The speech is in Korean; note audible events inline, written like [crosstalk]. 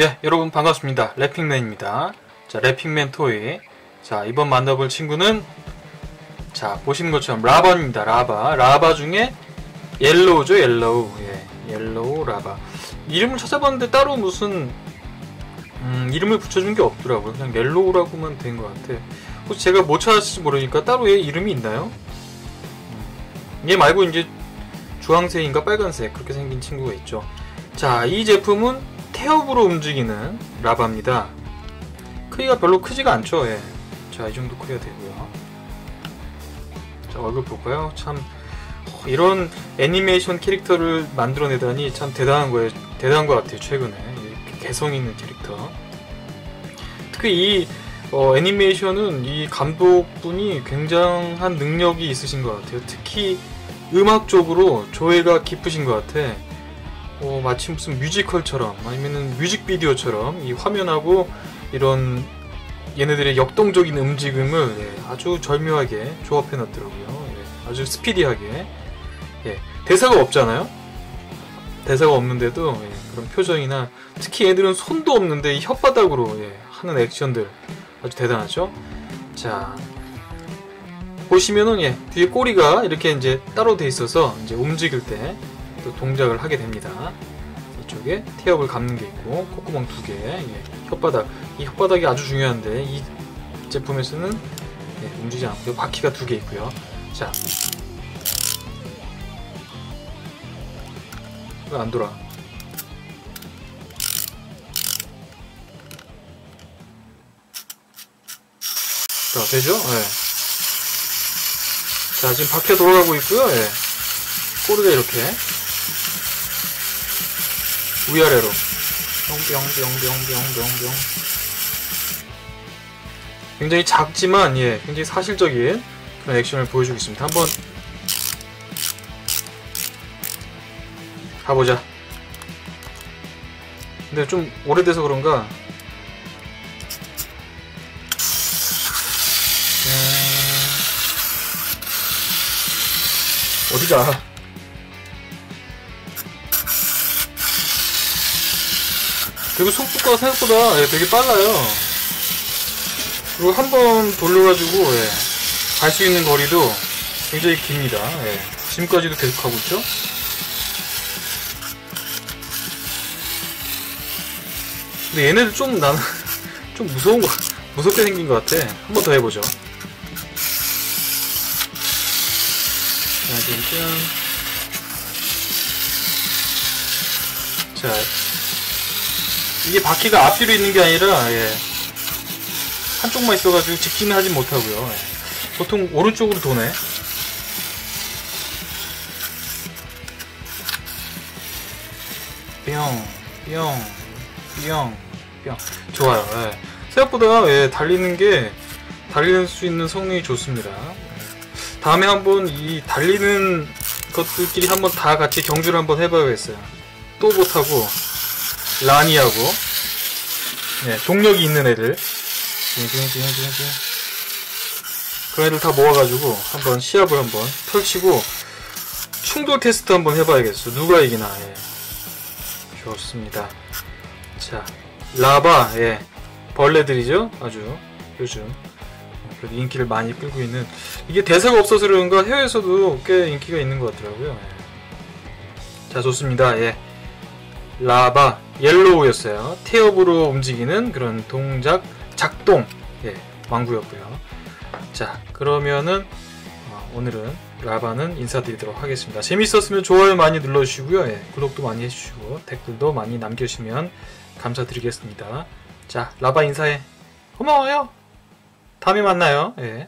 예, 여러분 반갑습니다. 래핑맨입니다. 자, 래핑맨 토이. 자, 이번 만나볼 친구는 자, 보시는 것처럼 라바입니다. 라바. 라바 중에 옐로우죠, 옐로우. 예, 옐로우 라바. 이름을 찾아봤는데 따로 무슨 음, 이름을 붙여준 게 없더라고요. 그냥 옐로우라고만 된 것 같아. 혹시 제가 못 찾았을지 모르니까 따로 얘 이름이 있나요? 음, 얘 말고 이제 주황색인가 빨간색 그렇게 생긴 친구가 있죠. 자, 이 제품은 태엽으로 움직이는 라바입니다. 크기가 별로 크지가 않죠. 예. 자, 이 정도 크기가 되고요. 자, 얼굴 볼까요? 참 어, 이런 애니메이션 캐릭터를 만들어내다니 참 대단한 거예요. 대단한 것 같아요. 최근에 개성 있는 캐릭터. 특히 이 어, 애니메이션은 이 감독분이 굉장한 능력이 있으신 것 같아요. 특히 음악 적으로 조예가 깊으신 것 같아. 어, 마치 무슨 뮤지컬처럼 아니면은 뮤직비디오처럼 이 화면하고 이런 얘네들의 역동적인 움직임을 예, 아주 절묘하게 조합해 놨더라고요. 예, 아주 스피디하게. 예, 대사가 없잖아요. 대사가 없는데도 예, 그런 표정이나 특히 얘들은 손도 없는데 이 혓바닥으로 예, 하는 액션들 아주 대단하죠. 자 보시면은 예, 뒤에 꼬리가 이렇게 이제 따로 돼 있어서 이제 움직일 때 또 동작을 하게 됩니다. 이쪽에 태엽을 감는 게 있고 콧구멍 두 개, 예, 혓바닥 이 혓바닥이 아주 중요한데 이 제품에서는 예, 움직이지 않고요. 바퀴가 두 개 있고요. 자, 왜 안 돌아? 자, 되죠? 예. 자, 지금 바퀴가 돌아가고 있고요. 예. 꼬리가 이렇게 위아래로. 뿅뿅뿅뿅뿅뿅뿅 굉장히 작지만 예 굉장히 사실적인 그런 액션을 보여주고 있습니다. 한번 가보자. 근데 좀 오래돼서 그런가? 음... 어디가 그리고 속도가 생각보다 예, 되게 빨라요. 그리고 한 번 돌려가지고 예, 갈 수 있는 거리도 굉장히 깁니다. 예, 지금까지도 계속 가고 있죠. 근데 얘네들 좀 나는 [laughs] 좀 무서운 거 무섭게 생긴 것 같아. 한 번 더 해보죠. 자, 자, 이게 바퀴가 앞뒤로 있는 게 아니라 예. 한쪽만 있어가지고 직진을 하진 못하고요. 예. 보통 오른쪽으로 도네. 뿅, 뿅, 뿅, 뿅. 좋아요. 예. 생각보다 예, 달리는 게 달리는 수 있는 성능이 좋습니다. 다음에 한번 이 달리는 것들끼리 한번 다 같이 경주를 한번 해봐야겠어요. 또 못하고 라니하고 네, 동력이 있는 애들 그 애들 다 모아가지고 한번 시합을 한번 펼치고 충돌 테스트 한번 해봐야겠어 누가 이기나 예. 좋습니다 자 라바 예. 벌레들이죠 아주 요즘 인기를 많이 끌고 있는 이게 대사가 없어서 그런가 해외에서도 꽤 인기가 있는 것 같더라고요 예. 자 좋습니다 예. 라바 옐로우였어요. 태엽으로 움직이는 그런 동작 작동 예, 왕구였고요. 자 그러면은 어, 오늘은 라바는 인사드리도록 하겠습니다. 재밌었으면 좋아요 많이 눌러주시고요. 예, 구독도 많이 해주시고 댓글도 많이 남겨주시면 감사드리겠습니다. 자 라바 인사해 고마워요. 다음에 만나요. 예.